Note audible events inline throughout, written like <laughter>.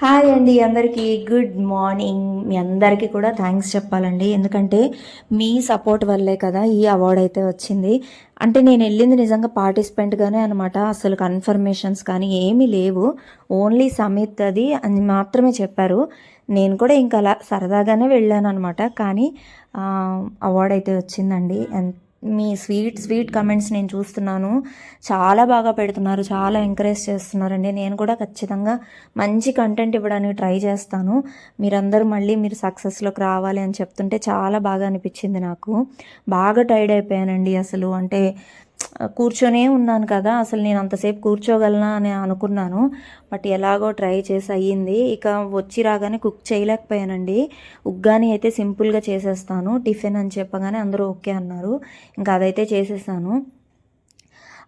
Hi అండి అందరికీ good morning మీ అందరికీ కూడా థ్యాంక్స్ చెప్పాలండి. ఎందుకంటే మీ సపోర్ట్ వల్లే కదా ఈ అవార్డ్ అయితే వచ్చింది. అంటే నేను వెళ్ళింది నిజంగా పార్టిసిపెంట్గానే అనమాట అసలు కన్ఫర్మేషన్స్ కానీ ఏమీ లేవు. ఓన్లీ సమిత్ అది అని మాత్రమే చెప్పారు. నేను కూడా ఇంకా అలా సరదాగానే వెళ్ళాను అనమాట కానీ అవార్డ్ అయితే వచ్చిందండి. ఎంత మీ స్వీట్ స్వీట్ కమెంట్స్ నేను చూస్తున్నాను. చాలా బాగా పెడుతున్నారు చాలా ఎంకరేజ్ చేస్తున్నారండి. నేను కూడా ఖచ్చితంగా మంచి కంటెంట్ ఇవ్వడానికి ట్రై చేస్తాను. మీరందరూ మళ్ళీ మీరు సక్సెస్లోకి రావాలి అని చెప్తుంటే చాలా బాగా అనిపించింది నాకు. బాగా టైర్డ్ అయిపోయానండి అసలు. అంటే కూర్చొనే ఉన్నాను కదా అసలు నేను అంతసేపు కూర్చోగలనా అని అనుకున్నాను. బట్ ఎలాగో ట్రై చేసి అయ్యింది. ఇక వచ్చి రాగానే కుక్ చేయలేకపోయానండి. ఉగ్గాని అయితే సింపుల్గా చేసేస్తాను టిఫిన్ అని చెప్పగానే అందరూ ఓకే అన్నారు. ఇంకా అదైతే చేసేసాను.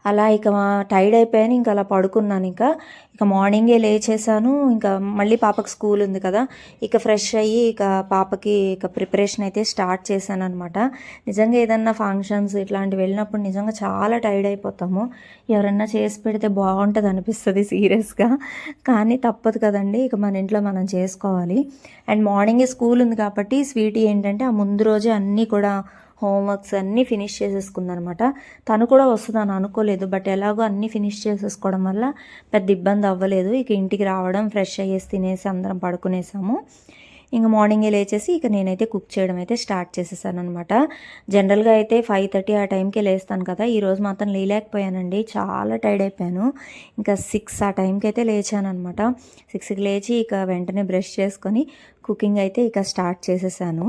అలా ఇక టైర్డ్ అయిపోయాను ఇంకా అలా పడుకున్నాను ఇంకా. ఇక మార్నింగే లేచేసాను ఇంకా మళ్ళీ పాపకు స్కూల్ ఉంది కదా. ఇక ఫ్రెష్ అయ్యి ఇక పాపకి ఇక ప్రిపరేషన్ అయితే స్టార్ట్ చేశాను అనమాట నిజంగా ఏదన్నా ఫంక్షన్స్ ఇట్లాంటివి వెళ్ళినప్పుడు నిజంగా చాలా టైర్డ్ అయిపోతాము. ఎవరన్నా చేసి పెడితే బాగుంటుంది అనిపిస్తుంది సీరియస్గా కానీ తప్పదు కదండి ఇక మన ఇంట్లో మనం చేసుకోవాలి. అండ్ మార్నింగే స్కూల్ ఉంది కాబట్టి స్వీట్ ఏంటంటే ఆ ముందు రోజే అన్నీ కూడా హోంవర్క్స్ అన్నీ ఫినిష్ చేసేసుకుందనమాట. తను కూడా వస్తుందని అనుకోలేదు బట్ ఎలాగో అన్నీ ఫినిష్ చేసేసుకోవడం వల్ల పెద్ద ఇబ్బంది అవ్వలేదు. ఇక ఇంటికి రావడం ఫ్రెష్ అయ్యేసి తినేసి అందరం పడుకునేసాము. ఇంకా మార్నింగే లేచేసి ఇక నేనైతే కుక్ చేయడం అయితే స్టార్ట్ చేసేసాను అనమాట జనరల్గా అయితే ఫైవ్ థర్టీ ఆ టైంకి లేస్తాను కదా. ఈరోజు మాత్రం లేలేకపోయానండి చాలా టైర్డ్ అయిపోయాను. ఇంకా సిక్స్ ఆ టైంకి అయితే లేచాను అనమాట సిక్స్కి లేచి ఇక వెంటనే బ్రష్ చేసుకొని కుకింగ్ అయితే ఇక స్టార్ట్ చేసేసాను.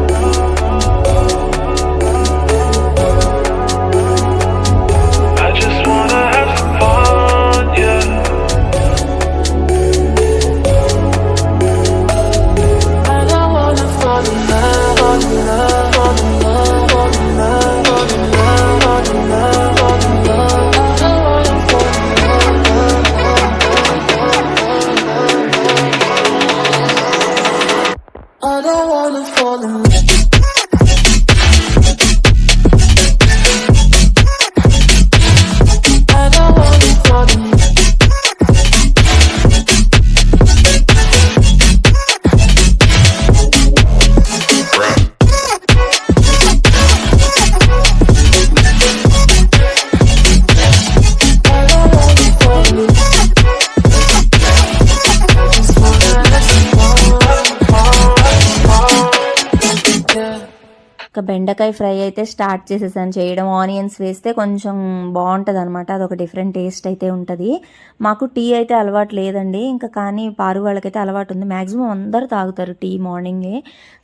బెండకాయ ఫ్రై అయితే స్టార్ట్ చేసేసాను. చేయడం ఆనియన్స్ వేస్తే కొంచెం బాగుంటుంది అనమాట అదొక డిఫరెంట్ టేస్ట్ అయితే ఉంటుంది. మాకు టీ అయితే అలవాటు లేదండి. ఇంకా కానీ పారు వాళ్ళకైతే అలవాటు ఉంది. మ్యాక్సిమం అందరూ తాగుతారు టీ మార్నింగే.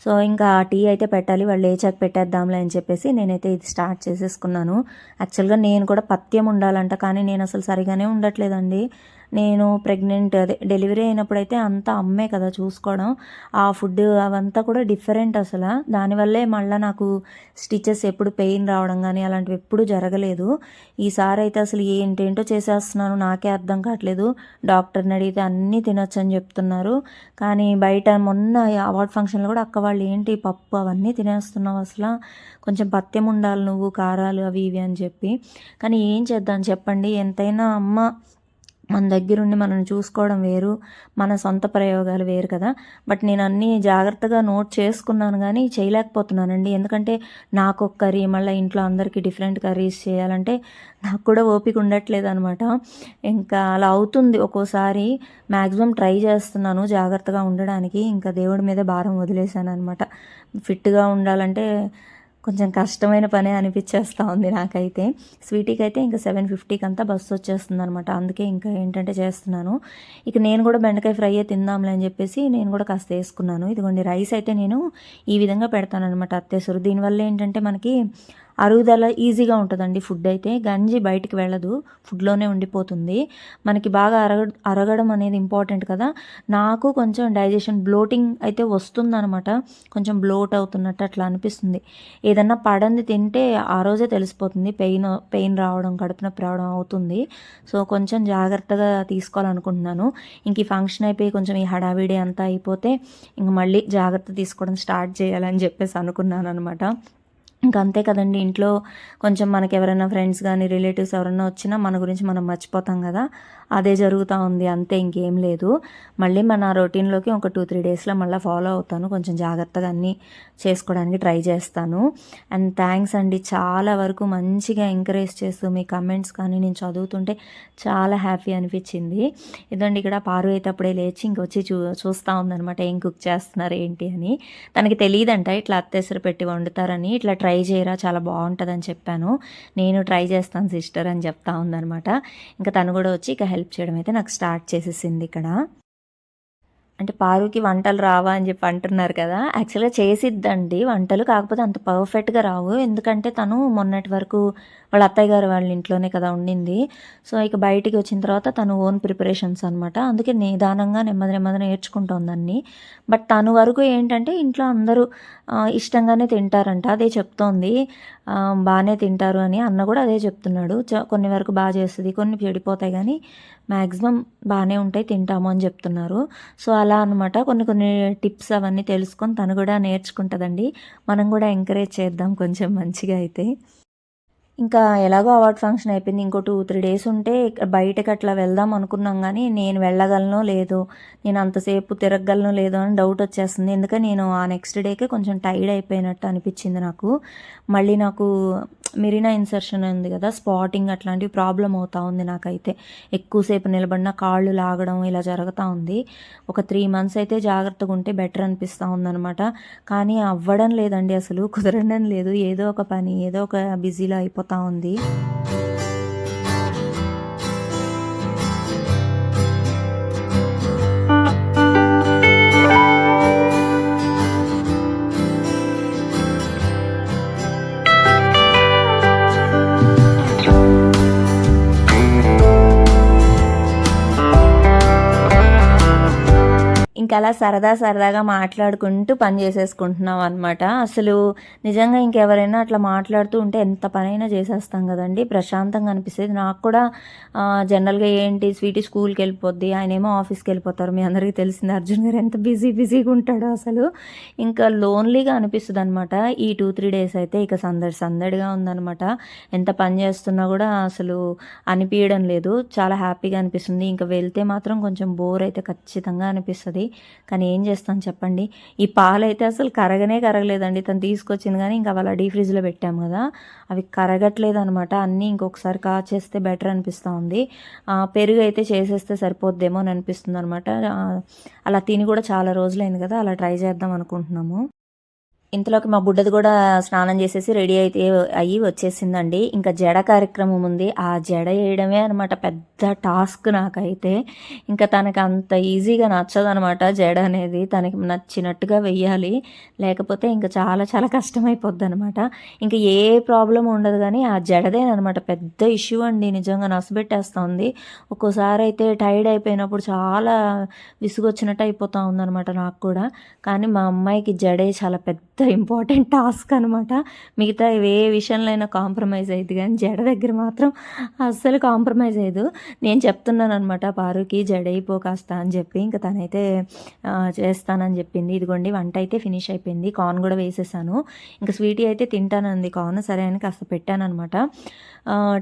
సో ఇంకా టీ అయితే పెట్టాలి. వాళ్ళు లేచాక పెట్టేద్దాంలే అని చెప్పేసి నేనైతే ఇది స్టార్ట్ చేసేసుకున్నాను. యాక్చువల్గా నేను కూడా పత్యం ఉండాలంట. కానీ నేను అసలు సరిగానే ఉండట్లేదండి. నేను ప్రెగ్నెంట్ అదే డెలివరీ అయినప్పుడైతే అంతా అమ్మే కదా చూసుకోవడం. ఆ ఫుడ్ అవంతా కూడా డిఫరెంట్ అసలు. దానివల్లే మళ్ళీ నాకు స్టిచెస్ ఎప్పుడు పెయిన్ రావడం కానీ అలాంటివి ఎప్పుడు జరగలేదు. ఈసారి అయితే అసలు ఏంటేంటో చేసేస్తున్నాను నాకే అర్థం కావట్లేదు. డాక్టర్ని అడిగితే అన్నీ తినొచ్చని చెప్తున్నారు. కానీ బయట మొన్న అవార్డ్ ఫంక్షన్లో కూడా అక్క వాళ్ళు ఏంటి పప్పు అవన్నీ తినేస్తున్నావు అసలు? కొంచెం పత్యం ఉండాలి నువ్వు కారాలు అవి ఇవి అని చెప్పి. కానీ ఏం చేద్దాం చెప్పండి? ఎంతైనా అమ్మ మన దగ్గరుండి మనం చూసుకోవడం వేరు మన సొంత ప్రయోగాలు వేరు కదా. బట్ నేను అన్నీ జాగ్రత్తగా నోట్ చేసుకున్నాను కానీ చేయలేకపోతున్నానండి. ఎందుకంటే నాకు ఒక కర్రీ మళ్ళీ ఇంట్లో అందరికీ డిఫరెంట్ కర్రీస్ చేయాలంటే నాకు కూడా ఓపిక ఉండట్లేదు అనమాట ఇంకా అలా అవుతుంది. ఒక్కోసారి మ్యాక్సిమం ట్రై చేస్తున్నాను జాగ్రత్తగా ఉండడానికి. ఇంకా దేవుడి మీద భారం వదిలేశాను అనమాట ఫిట్గా ఉండాలంటే కొంచెం కష్టమైన పనే అనిపించేస్తూ ఉంది నాకైతే. స్వీటీకి అయితే ఇంకా సెవెన్ ఫిఫ్టీకి అంతా బస్సు వచ్చేస్తుంది అనమాట అందుకే ఇంకా ఏంటంటే చేస్తున్నాను. ఇక నేను కూడా బెండకాయ ఫ్రై తిందాంలే అని చెప్పేసి నేను కూడా కాస్త వేసుకున్నాను. ఇదిగోండి రైస్ అయితే నేను ఈ విధంగా పెడతాను అనమాట అత్తేసరు దీనివల్ల ఏంటంటే మనకి అరుగుదల ఈజీగా ఉంటుందండి ఫుడ్ అయితే. గంజి బయటికి వెళ్ళదు ఫుడ్లోనే ఉండిపోతుంది. మనకి బాగా అరగ అరగడం అనేది ఇంపార్టెంట్ కదా. నాకు కొంచెం డైజెషన్ బ్లోటింగ్ అయితే వస్తుందన్నమాట కొంచెం బ్లోట్ అవుతున్నట్టు అట్లా అనిపిస్తుంది. ఏదన్నా పడంది తింటే ఆ రోజే తెలిసిపోతుంది. పెయిన్ పెయిన్ రావడం కడుపు నొప్పి రావడం అవుతుంది. సో కొంచెం జాగ్రత్తగా తీసుకోవాలనుకుంటున్నాను. ఇంక ఈ ఫంక్షన్ అయిపోయి కొంచెం ఈ హడావిడి అంతా అయిపోతే ఇంక మళ్ళీ జాగ్రత్త తీసుకోవడం స్టార్ట్ చేయాలని చెప్పేసి అనుకున్నాను అనమాట ఇంకా అంతే కదండి. ఇంట్లో కొంచెం మనకి ఎవరైనా ఫ్రెండ్స్ కానీ రిలేటివ్స్ ఎవరైనా వచ్చినా మన గురించి మనం మర్చిపోతాం కదా. అదే జరుగుతూ ఉంది. అంతే ఇంకేం లేదు. మళ్ళీ మన రొటీన్లోకి ఒక టూ త్రీ డేస్లో మళ్ళీ ఫాలో అవుతాను. కొంచెం జాగ్రత్తగా అన్నీ చేసుకోవడానికి ట్రై చేస్తాను. అండ్ థ్యాంక్స్ అండి. చాలా వరకు మంచిగా ఎంకరేజ్ చేస్తూ మీ కమెంట్స్ కానీ నేను చదువుతుంటే చాలా హ్యాపీ అనిపించింది. ఇదండి ఇక్కడ పారు అయితే అప్పుడే లేచి ఇంకొచ్చి చూ చూస్తూ ఉందనమాట ఏం కుక్ చేస్తున్నారు ఏంటి అని. తనకి తెలియదంట ఇట్లా అత్తెసరు పెట్టి వండుతారని ఇట్లా ట్రై ట్రై చేయరా చాలా బాగుంటుందని చెప్పాను. నేను ట్రై చేస్తాను సిస్టర్ అని చెప్తా ఉందనమాట ఇంకా తను కూడా వచ్చి ఇక హెల్ప్ చేయడం అయితే నాకు స్టార్ట్ చేసేసింది ఇక్కడ. అంటే పారుకి వంటలు రావా అని చెప్పి అంటున్నారు కదా. యాక్చువల్గా చేసిద్దండి. వంటలు కాకపోతే అంత పర్ఫెక్ట్గా రావు. ఎందుకంటే తను మొన్నటి వరకు వాళ్ళ అత్తయ్య గారు వాళ్ళ ఇంట్లోనే కదా ఉండింది. సో ఇక బయటికి వచ్చిన తర్వాత తను ఓన్ ప్రిపరేషన్స్ అనమాట అందుకే నిదానంగా నెమ్మది నెమ్మది నేర్చుకుంటోంది బట్ తను వరకు ఏంటంటే ఇంట్లో అందరూ ఇష్టంగానే తింటారంట. అదే చెప్తోంది. బాగానే తింటారు అని అన్న కూడా అదే చెప్తున్నాడు. కొన్ని వరకు బాగా చేస్తుంది కొన్ని చెడిపోతాయి కానీ మ్యాక్సిమం బాగానే ఉంటాయి తింటాము అని చెప్తున్నారు. సో అలా అలా అనమాట కొన్ని కొన్ని టిప్స్ అవన్నీ తెలుసుకొని తను కూడా నేర్చుకుంటుందండి. మనం కూడా ఎంకరేజ్ చేద్దాం కొంచెం మంచిగా అయితే. ఇంకా ఎలాగో అవార్డ్ ఫంక్షన్ అయిపోయింది. ఇంకో టూ త్రీ డేస్ ఉంటే బయటకు అట్లా వెళ్దాం అనుకున్నాం కానీ నేను వెళ్ళగలనో లేదో. నేను అంతసేపు తిరగగలనో లేదో అని డౌట్ వచ్చేస్తుంది. ఎందుకంటే నేను ఆ నెక్స్ట్ డేకే కొంచెం టైర్డ్ అయిపోయినట్టు అనిపించింది నాకు. మళ్ళీ నాకు మెరీనా ఇన్సర్షన్ ఉంది కదా స్పాటింగ్ అట్లాంటివి ప్రాబ్లం అవుతా ఉంది నాకైతే. ఎక్కువసేపు నిలబడిన కాళ్ళు లాగడం ఇలా జరుగుతూ ఉంది. ఒక త్రీ మంత్స్ అయితే జాగ్రత్తగా ఉంటే బెటర్ అనిపిస్తూ ఉందన్నమాట. కానీ అవ్వడం లేదండి అసలు కుదరడం లేదు. ఏదో ఒక పని ఏదో ఒక బిజీలో అయిపోతుంది ఉంది. ఇంకా అలా సరదా సరదాగా మాట్లాడుకుంటూ పని చేసేసుకుంటున్నాం అనమాట అసలు నిజంగా ఇంకెవరైనా అట్లా మాట్లాడుతూ ఉంటే ఎంత పనైనా చేసేస్తాం కదండి. ప్రశాంతంగా అనిపిస్తుంది. నాకు కూడా జనరల్గా ఏంటి స్వీటీ స్కూల్కి వెళ్ళిపోద్ది ఆయన ఏమో ఆఫీస్కి వెళ్ళిపోతారు మీ అందరికీ తెలిసింది. అర్జున్ గారు ఎంత బిజీ బిజీగా ఉంటాడో అసలు. ఇంకా లోన్లీగా అనిపిస్తుంది అనమాట ఈ టూ త్రీ డేస్ అయితే ఇక సందడి సందడిగా ఉందనమాట ఎంత పని చేస్తున్నా కూడా అసలు అనిపించడం లేదు. చాలా హ్యాపీగా అనిపిస్తుంది. ఇంకా వెళ్తే మాత్రం కొంచెం బోర్ అయితే ఖచ్చితంగా అనిపిస్తుంది. కానీ ఏం చేస్తాను చెప్పండి? ఈ పాలు అయితే అసలు కరగనే కరగలేదండి. తను తీసుకొచ్చింది కానీ ఇంకా వాళ్ళ డీ ఫ్రిడ్జ్లో పెట్టాము కదా. అవి కరగట్లేదు అనమాట అన్నీ ఇంకొకసారి కాచేస్తే బెటర్ అనిపిస్తూ ఉంది. పెరుగు అయితే చేసేస్తే సరిపోద్దేమో అని అనిపిస్తుంది అనమాట అలా తిని కూడా చాలా రోజులైంది కదా. అలా ట్రై చేద్దాం అనుకుంటున్నాము. ఇంతలోకి మా బుడ్డది కూడా స్నానం చేసేసి రెడీ అయితే అయ్యి వచ్చేసిందండి. ఇంకా జడ కార్యక్రమం ఉంది. ఆ జడ వేయడమే అనమాట పెద్ద టాస్క్ నాకైతే. ఇంకా తనకి అంత ఈజీగా నచ్చదు అనమాట జడ అనేది. తనకి నచ్చినట్టుగా వెయ్యాలి. లేకపోతే ఇంకా చాలా చాలా కష్టమైపోద్ది అనమాట ఇంకా ఏ ప్రాబ్లం ఉండదు కానీ ఆ జడదేనమాట పెద్ద ఇష్యూ అండి. నిజంగా నసబెట్టేస్తుంది ఒక్కోసారి అయితే టైర్డ్ అయిపోయినప్పుడు చాలా విసుగొచ్చినట్టు అయిపోతూ ఉందనమాట నాకు కూడా. కానీ మా అమ్మాయికి జడే చాలా పెద్ద ఇంపార్టెంట్ టాస్క్ అనమాట మిగతా ఏ విషయంలో అయినా కాంప్రమైజ్ అయ్యింది కానీ జడ దగ్గర మాత్రం అస్సలు కాంప్రమైజ్ అయ్యదు. నేను చెప్తున్నాను అనమాట పారుకి జడైపో కాస్త అని చెప్పి ఇంకా తనైతే చేస్తానని చెప్పింది. ఇదిగోండి వంట అయితే ఫినిష్ అయిపోయింది. కార్న్ కూడా వేసేసాను. ఇంకా స్వీటీ అయితే తింటానంది. కార్న్ సరే అని కాస్త పెట్టానమాట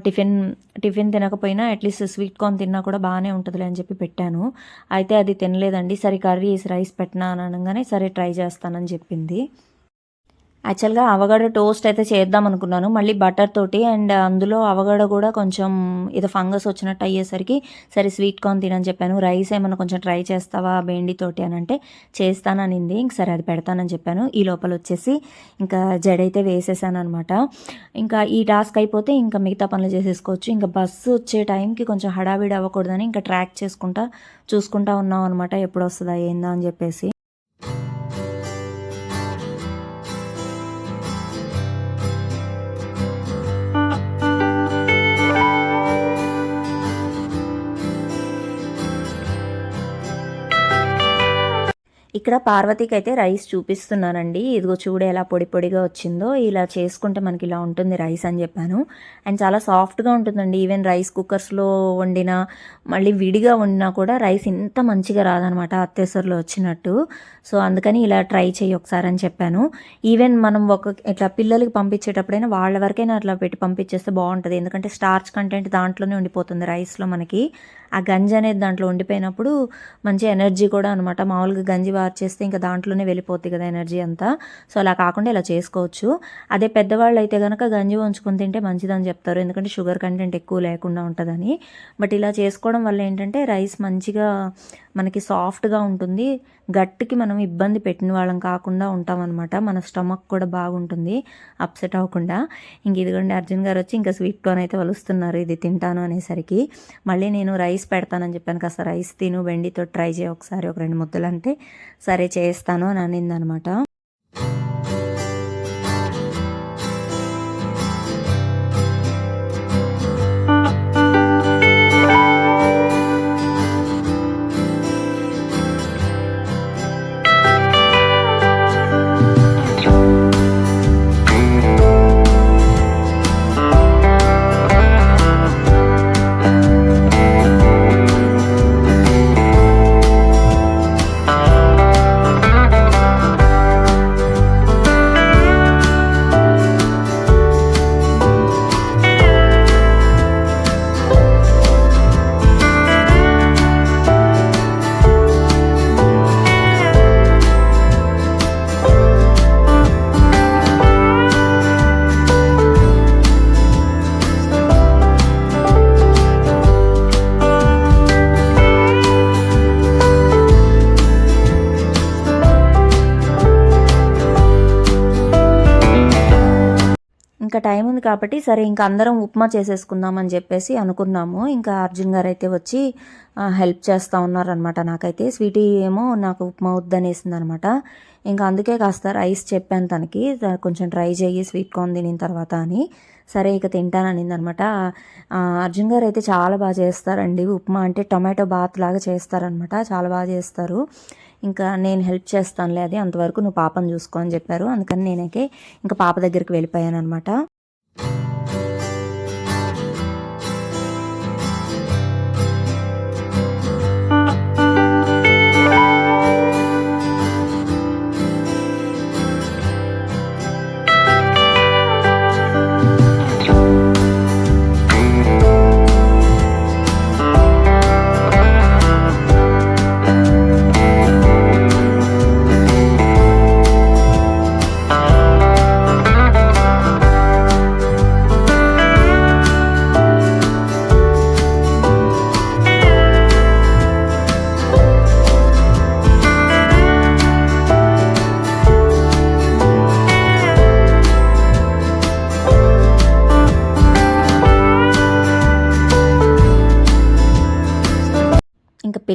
టిఫిన్ టిఫిన్ తినకపోయినా అట్లీస్ట్ స్వీట్ కార్న్ తిన్నా కూడా బాగానే ఉంటుందిలే అని చెప్పి పెట్టాను. అయితే అది తినలేదండి. సరే కర్రీ రైస్ పెట్టినా అనగానే సరే ట్రై చేస్తానని చెప్పింది. యాక్చువల్గా అవగడ టోస్ట్ అయితే చేద్దాం అనుకున్నాను. మళ్ళీ బటర్ తోటి అండ్ అందులో అవగడ కూడా కొంచెం ఏదో ఫంగస్ వచ్చినట్టు అయ్యేసరికి సరే స్వీట్ కార్న్ తినని చెప్పాను. రైస్ ఏమైనా కొంచెం ట్రై చేస్తావా బేండితోటి అని అంటే చేస్తాననింది ఇంక సరే అది పెడతానని చెప్పాను. ఈ లోపల వచ్చేసి ఇంకా జడైతే వేసేసాను అనమాట ఇంకా ఈ టాస్క్ అయిపోతే ఇంకా మిగతా పనులు చేసేసుకోవచ్చు. ఇంకా బస్సు వచ్చే టైంకి కొంచెం హడావిడి అవ్వకూడదని ఇంకా ట్రాక్ చేసుకుంటా చూసుకుంటా ఉన్నాం అనమాట ఎప్పుడు వస్తుందా ఏందా అని చెప్పేసి. ఇక్కడ పార్వతికి అయితే రైస్ చూపిస్తున్నానండి. ఇదిగో చూడు ఎలా పొడి పొడిగా వచ్చిందో. ఇలా చేసుకుంటే మనకి ఇలా ఉంటుంది రైస్ అని చెప్పాను. అండ్ చాలా సాఫ్ట్గా ఉంటుందండి. ఈవెన్ రైస్ కుక్కర్స్లో వండిన మళ్ళీ విడిగా వండినా కూడా రైస్ ఇంత మంచిగా రాదనమాట అత్తేసరిలో వచ్చినట్టు. సో అందుకని ఇలా ట్రై చేయి ఒకసారి అని చెప్పాను. ఈవెన్ మనం ఒక ఇట్లా పిల్లలకి పంపించేటప్పుడైనా వాళ్ళ వరకైనా అట్లా పెట్టి పంపించేస్తే బాగుంటుంది. ఎందుకంటే స్టార్చ్ కంటెంట్ దాంట్లోనే ఉండిపోతుంది రైస్లో మనకి. ఆ గంజి అనేది దాంట్లో ఉండిపోయినప్పుడు మంచి ఎనర్జీ కూడా అనమాట మామూలుగా గంజి వార్చేస్తే ఇంకా దాంట్లోనే వెళ్ళిపోతుంది కదా ఎనర్జీ అంతా. సో అలా కాకుండా ఇలా చేసుకోవచ్చు. అదే పెద్దవాళ్ళు అయితే కనుక గంజి వంచుకొని తింటే మంచిదని చెప్తారు. ఎందుకంటే షుగర్ కంటెంట్ ఎక్కువ లేకుండా ఉంటుందని. బట్ ఇలా చేసుకోవడం వల్ల ఏంటంటే రైస్ మంచిగా మనకి సాఫ్ట్గా ఉంటుంది. గట్టికి మనం ఇబ్బంది పెట్టిన వాళ్ళం కాకుండా ఉంటామన్నమాట మన స్టమక్ కూడా బాగుంటుంది. అప్సెట్ అవ్వకుండా. ఇంక ఇదిగోండి అర్జున్ గారు వచ్చి ఇంకా స్వీట్ కార్న్ అయితే వలుస్తున్నారు. ఇది తింటాను అనేసరికి. మళ్ళీ నేను రైస్ పెడతానని చెప్పాను. కాస్త రైస్ తిను వెండితో ట్రై చేయ ఒకసారి ఒక రెండు ముద్దలు అంటే సరే చేస్తాను అని అనిందనమాట. కాబట్టి సరే ఇంకా అందరం ఉప్మా చేసేసుకుందాం అని చెప్పేసి అనుకున్నాము. ఇంకా అర్జున్ గారు అయితే వచ్చి హెల్ప్ చేస్తూ ఉన్నారనమాట నాకైతే. స్వీటీ ఏమో నాకు ఉప్మా వద్దనేసింది అనమాట ఇంకా అందుకే కాస్త రైస్ చెప్పాను తనకి కొంచెం ట్రై చేయి స్వీట్ కార్న్ తినిన తర్వాత అని. సరే ఇక తింటాననింది అనమాట అర్జున్ గారు అయితే చాలా బాగా చేస్తారండి. ఉప్మా అంటే టొమాటో బాత్ లాగా చేస్తారనమాట చాలా బాగా చేస్తారు. ఇంకా నేను హెల్ప్ చేస్తానులే అది అంతవరకు నువ్వు పాపను చూసుకో అని చెప్పారు. అందుకని నేనైతే ఇంకా పాప దగ్గరికి వెళ్ళిపోయాను అనమాట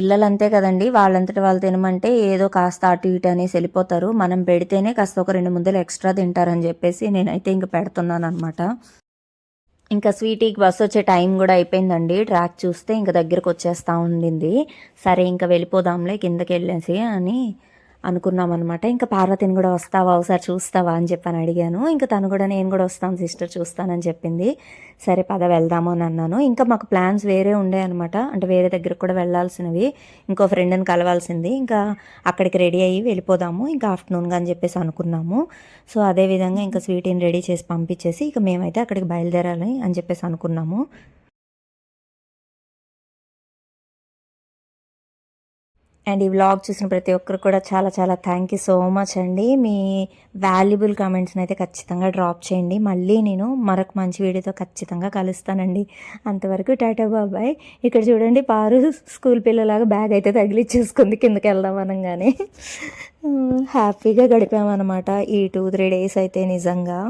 పిల్లలు అంతే కదండి వాళ్ళంతటి వాళ్ళు తినమంటే ఏదో కాస్త అటు ఇటు అనేసి వెళ్ళిపోతారు. మనం పెడితేనే కాస్త ఒక రెండు ముద్దలు ఎక్స్ట్రా తింటారని చెప్పేసి నేనైతే ఇంక పెడుతున్నాను అనమాట ఇంకా స్వీటీకి బస్ వచ్చే టైం కూడా అయిపోయిందండి. ట్రాక్ చూస్తే ఇంకా దగ్గరకు వచ్చేస్తూ ఉండింది. సరే ఇంకా వెళ్ళిపోదాంలే కిందకి వెళ్ళేసి అని అనుకున్నాం అనమాట ఇంకా పార్వతిని కూడా వస్తావా? ఒకసారి చూస్తావా అని చెప్పని అడిగాను. ఇంకా తను కూడా నేను కూడా వస్తాను సిస్టర్ చూస్తానని చెప్పింది. సరే పద వెళ్దాము అని అన్నాను. ఇంకా మాకు ప్లాన్స్ వేరే ఉండే అనమాట అంటే వేరే దగ్గరకు కూడా వెళ్ళాల్సినవి ఇంకో ఫ్రెండ్ని కలవాల్సింది. ఇంకా అక్కడికి రెడీ అయ్యి వెళ్ళిపోదాము. ఇంకా ఆఫ్టర్నూన్గా అని చెప్పేసి అనుకున్నాము. సో అదే విధంగా ఇంకా స్వీటీని రెడీ చేసి పంపించేసి ఇక మేమైతే అక్కడికి బయలుదేరాలి అని చెప్పేసి అనుకున్నాము. అండ్ ఈ వ్లాగ్ చూసిన ప్రతి ఒక్కరు కూడా చాలా చాలా థ్యాంక్ యూ సో మచ్ అండి. మీ వాల్యుబుల్ కామెంట్స్ని అయితే ఖచ్చితంగా డ్రాప్ చేయండి. మళ్ళీ నేను మరొక మంచి వీడియోతో ఖచ్చితంగా కలుస్తానండి. అంతవరకు టాటా బాబాయ్. ఇక్కడ చూడండి పారు స్కూల్ పిల్లలాగా బ్యాగ్ అయితే తగిలిచ్చేసుకుంది. కిందకి వెళ్దాం అనగానే. <laughs> హ్యాపీగా గడిపామన్నమాట ఈ టూ త్రీ డేస్ అయితే నిజంగా.